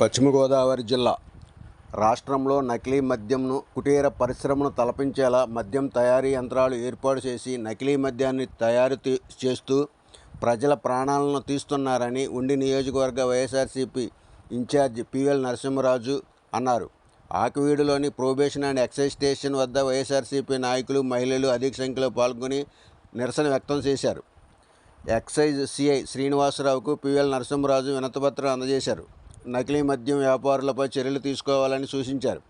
పశ్చిమ గోదావరి జిల్లా. రాష్ట్రంలో నకిలీ మద్యంను కుటీర పరిశ్రమను తలపించేలా మద్యం తయారీ యంత్రాలు ఏర్పాటు చేసి నకిలీ మద్యాన్ని తయారు చేస్తూ ప్రజల ప్రాణాలను తీస్తున్నారని ఉండి నియోజకవర్గ వైఎస్ఆర్సీపీ ఇన్ఛార్జ్ పిఎల్ నరసింహరాజు అన్నారు. ఆకివీడులోని ప్రొబేషన్ అండ్ ఎక్సైజ్ స్టేషన్ వద్ద వైఎస్ఆర్సీపీ నాయకులు మహిళలు అధిక సంఖ్యలో పాల్గొని నిరసన వ్యక్తం చేశారు. ఎక్సైజ్ సిఐ శ్రీనివాసరావుకు పిఎల్ నరసింహరాజు వినతిపత్రం అందజేశారు. నకిలీ మద్యం వ్యాపారులపై చర్యలు తీసుకోవాలని సూచించారు.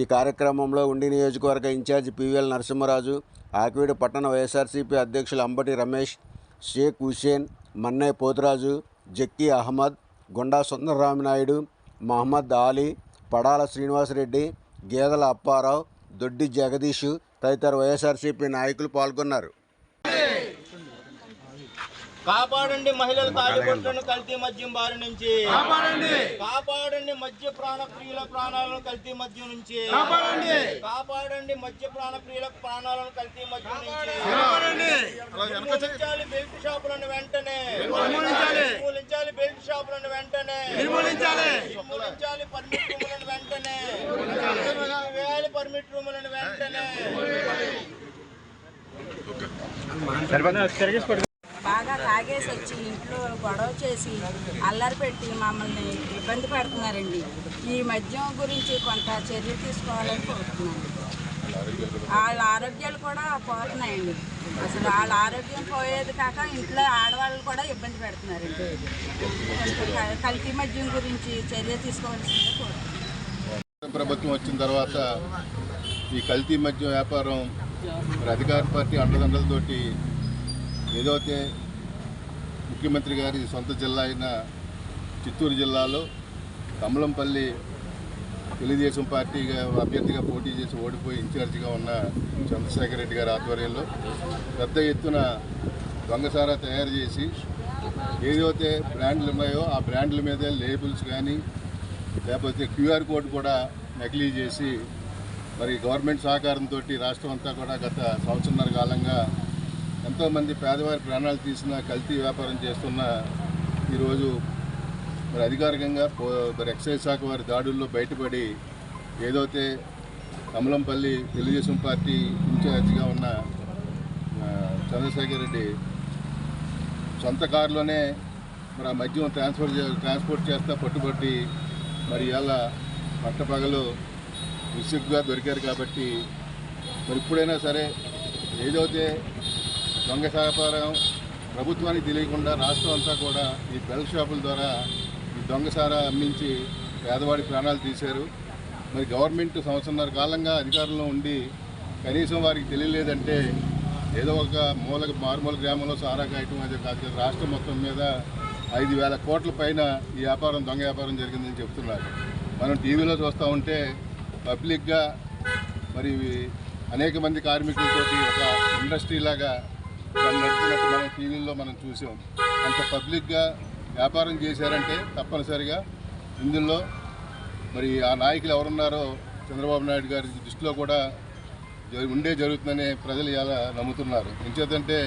ఈ కార్యక్రమంలో ఉండి నియోజకవర్గ ఇన్ఛార్జ్ పివిఎల్ నరసింహరాజు ఆకివీడు పట్టణ వైఎస్ఆర్సీపీ అధ్యక్షులు అంబటి రమేష్ షేక్ హుసేన్ మన్నయ్య పోతురాజు జక్కీ అహ్మద్ గుండా సుందరరామినాయుడు మహమ్మద్ ఆలీ పడాల శ్రీనివాసరెడ్డి గేదెల అప్పారావు దొడ్డి జగదీష్ తదితర వైఎస్ఆర్సీపీ నాయకులు పాల్గొన్నారు. కాపాడండి మహిళల తాలిబొట్లను కల్తీ మద్యం బారి నుంచి. కాపాడండి. కాపాడండి మద్య ప్రాణ ప్రియుల ప్రాణాలను కల్తీ మద్యం నుంచి. కాపాడండి. కాపాడండి మద్య ప్రాణ ప్రియుల ప్రాణాలను కల్తీ మద్యం నుంచి. నిర్మూలించాలి బెల్ట్ షాపులను వెంటనే. నిర్మూలించాలి. నిర్మూలించాలి బెల్ట్ షాపులను వెంటనే. నిర్మూలించాలి. నిర్మూలించాలి పర్మిట్ రూములను వెంటనే. వేయాలి పర్మిట్ రూములను వెంటనే. బాగా తాగేసి వచ్చి ఇంట్లో గొడవ చేసి అల్లరి పెట్టి మమ్మల్ని ఇబ్బంది పెడుతున్నారండి. ఈ మద్యం గురించి కొంత చర్యలు తీసుకోవాలని కోరుతున్నాను. వాళ్ళ ఆరోగ్యాలు కూడా పోతున్నాయండి. అసలు వాళ్ళ ఆరోగ్యం పోయేది కాక ఇంట్లో ఆడవాళ్ళు కూడా ఇబ్బంది పెడుతున్నారండి. కొంచెం కల్తీ మద్యం గురించి చర్య తీసుకోవాల్సిందే కోరుతున్నాను. ప్రభుత్వం వచ్చిన తర్వాత ఈ కల్తీ మద్యం వ్యాపారం మరి అధికార పార్టీ అండదండలతోటి ఏదైతే ముఖ్యమంత్రి గారి సొంత జిల్లా అయిన చిత్తూరు జిల్లాలో కమలంపల్లి తెలుగుదేశం పార్టీగా అభ్యర్థిగా పోటీ చేసి ఓడిపోయి ఇన్ఛార్జిగా ఉన్న చంద్రశేఖర్ రెడ్డి గారి ఆధ్వర్యంలో పెద్ద ఎత్తున దొంగసారా తయారు చేసి ఏదైతే బ్రాండ్లు ఉన్నాయో ఆ బ్రాండ్ల మీద లేబుల్స్ కానీ లేకపోతే క్యూఆర్ కోడ్ కూడా నకిలీ చేసి మరి గవర్నమెంట్ సహకారంతో రాష్ట్రం అంతా కూడా గత సంవత్సరంన్నర కాలంగా ఎంతోమంది పేదవారి ప్రాణాలు తీసిన కల్తీ వ్యాపారం చేస్తున్న ఈరోజు మరి అధికారికంగా పో మరి ఎక్సైజ్ శాఖ వారి దాడుల్లో బయటపడి ఏదైతే కమలంపల్లి తెలుగుదేశం పార్టీ ఇన్ఛార్జిగా ఉన్న చంద్రశేఖర్ రెడ్డి సొంత కారులోనే మరి ఆ మద్యం ట్రాన్స్ఫర్ ట్రాన్స్పోర్ట్ చేస్తా పట్టుబట్టి మరి ఇవాళ పట్టపగలు విసుగ్గా దొరికారు కాబట్టి మరి ఇప్పుడైనా సరే ఏదైతే దొంగ వ్యాపారం ప్రభుత్వానికి తెలియకుండా రాష్ట్రం అంతా కూడా ఈ బెల్ షాపుల ద్వారా ఈ దొంగసారా అమ్మించి పేదవాడి ప్రాణాలు తీశారు. మరి గవర్నమెంట్ సంవత్సరంన్నర కాలంగా అధికారంలో ఉండి కనీసం వారికి తెలియలేదంటే ఏదో ఒక మూల మారుమూల గ్రామంలో సారా కాయటం అదే కాదు రాష్ట్రం మొత్తం మీద ఐదు వేల కోట్ల పైన ఈ వ్యాపారం దొంగ వ్యాపారం జరిగిందని చెప్తున్నారు. మనం టీవీలో చూస్తూ ఉంటే పబ్లిక్గా మరి అనేక మంది కార్మికులతోటి ఒక ఇండస్ట్రీ లాగా దాన్ని మనం టీవీల్లో మనం చూసాం. అంత పబ్లిక్గా వ్యాపారం చేశారంటే తప్పనిసరిగా ఇందులో మరి ఆ నాయకులు ఎవరున్నారో చంద్రబాబు నాయుడు గారి దృష్టిలో కూడా ఉండే జరుగుతుందని ప్రజలు ఇలా నమ్ముతున్నారు. ఎంచేతంటే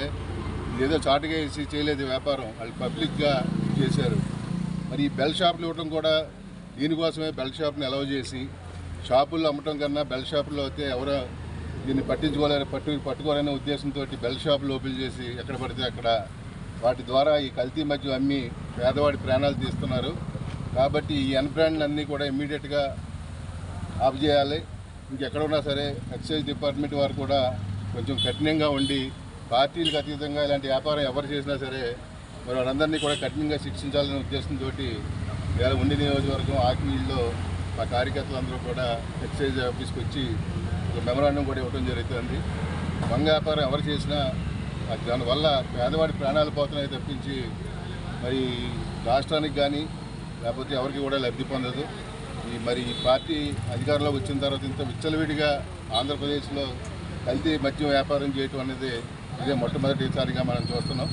ఏదో చాటుగా వేసి చేయలేదు వ్యాపారం. వాళ్ళు పబ్లిక్గా చేశారు. మరి ఈ బెల్ షాపులు ఇవ్వడం కూడా దీనికోసమే బెల్ షాప్ని అలౌ చేసి షాపుల్లో అమ్మటం కన్నా బెల్ షాపుల్లో అయితే ఎవరో దీన్ని పట్టించుకోలేరు పట్టు పట్టుకోవాలనే ఉద్దేశంతో బెల్ షాపులు ఓపెన్ చేసి ఎక్కడ పడితే అక్కడ వాటి ద్వారా ఈ కల్తీ మద్యం అమ్మి పేదవాడి ప్రాణాలు తీస్తున్నారు. కాబట్టి ఈ అన్బ్రాండ్లు బ్రాండ్లన్నీ కూడా ఇమ్మీడియట్గా ఆఫ్ చేయాలి. ఇంకెక్కడ ఉన్నా సరే ఎక్సైజ్ డిపార్ట్మెంట్ వారు కూడా కొంచెం కఠినంగా ఉండి పార్టీలకు అతీతంగా ఇలాంటి వ్యాపారం ఎవరు చేసినా సరే మరి వాళ్ళందరినీ కూడా కఠినంగా శిక్షించాలనే ఉద్దేశంతో ఇవాళ ఉండి నియోజకవర్గం ఆకివీల్లో మా కార్యకర్తలందరూ కూడా ఎక్సైజ్ ఆఫీస్కి వచ్చి ఒక మెమరాండం కూడా ఇవ్వడం జరుగుతుంది. వంగ వ్యాపారం ఎవరు చేసినా దానివల్ల పేదవాడి ప్రాణాలు పోతున్నాయి తప్పించి మరి రాష్ట్రానికి కానీ లేకపోతే ఎవరికి కూడా లబ్ధి పొందదు. ఈ మరి ఈ పార్టీ అధికారంలోకి వచ్చిన తర్వాత ఇంత విచ్చలవిడిగా ఆంధ్రప్రదేశ్లో కల్తీ మద్యం వ్యాపారం చేయటం అనేది ఇదే మొట్టమొదటిసారిగా మనం చూస్తున్నాం.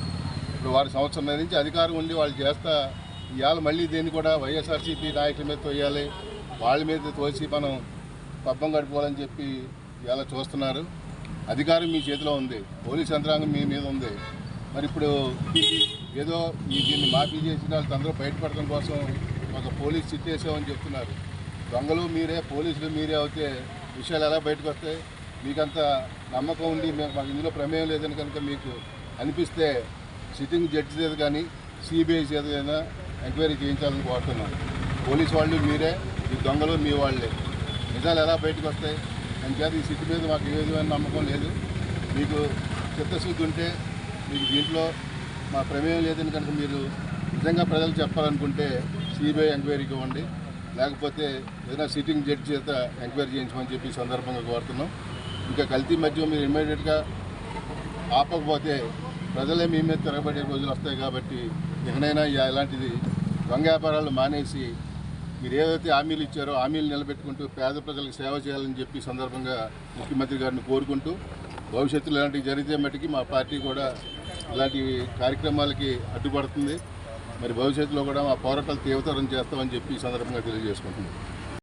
ఇప్పుడు వారి సంవత్సరం నుంచి అధికారం ఉండి వాళ్ళు చేస్తా ఇవాళ మళ్ళీ దీన్ని కూడా వైఎస్ఆర్సీపీ నాయకుల మీద తోయాలి. వాళ్ళ మీద తోసి మనం పబ్బం గడుపుకోవాలని చెప్పి ఇలా చూస్తున్నారు. అధికారం మీ చేతిలో ఉంది. పోలీస్ యంత్రాంగం మీ మీద ఉంది. మరి ఇప్పుడు ఏదో ఈ దీన్ని మాఫీ చేసిన వాళ్ళు అందరూ బయటపడటం కోసం ఒక పోలీస్ చిట్టేసామని చెప్తున్నారు. దొంగలు మీరే పోలీసులు మీరే అవుతే విషయాలు ఎలా బయటకు వస్తాయి? మీకంత నమ్మకం ఉండి మేము మాకు ఇందులో ప్రమేయం లేదని కనుక మీకు అనిపిస్తే సిట్టింగ్ జడ్జి చేత కానీ సిబిఐ చేత అయినా ఎంక్వైరీ చేయించాలని కోరుతున్నాం. పోలీస్ వాళ్ళు మీరే ఈ దొంగలు మీ వాళ్ళే. నిజాలు ఎలా బయటకు వస్తాయి? అంచేత ఈ సిటీ మీద మాకు ఏ విధమైన నమ్మకం లేదు. మీకు చిత్తశుద్ధి ఉంటే మీకు దీంట్లో మా ప్రమేయం లేదని కనుక మీరు నిజంగా ప్రజలు చెప్పాలనుకుంటే సిబిఐ ఎంక్వైరీకి ఇవ్వండి. లేకపోతే ఏదైనా సిట్టింగ్ జడ్జి చేత ఎంక్వైరీ చేయించమని చెప్పి సందర్భంగా కోరుతున్నాం. ఇంకా కల్తీ మధ్య మీరు ఇమ్మీడియట్గా ఆపకపోతే ప్రజలే మీ మీద తిరగబడే రోజులు వస్తాయి కాబట్టి ఎక్కడైనా ఇలాంటిది దొంగ వ్యాపారాలు మానేసి మీరు ఏదైతే హామీలు ఇచ్చారో హామీలు నిలబెట్టుకుంటూ పేద ప్రజలకు సేవ చేయాలని చెప్పి సందర్భంగా ముఖ్యమంత్రి గారిని కోరుకుంటూ భవిష్యత్తులో ఇలాంటివి జరిగితే మటుకి మా పార్టీ కూడా ఇలాంటి కార్యక్రమాలకి అడ్డుపడుతుంది. మరి భవిష్యత్తులో కూడా మా పోరాటాలు తీవ్రతరం చేస్తామని చెప్పి ఈ సందర్భంగా తెలియజేసుకుంటున్నాం.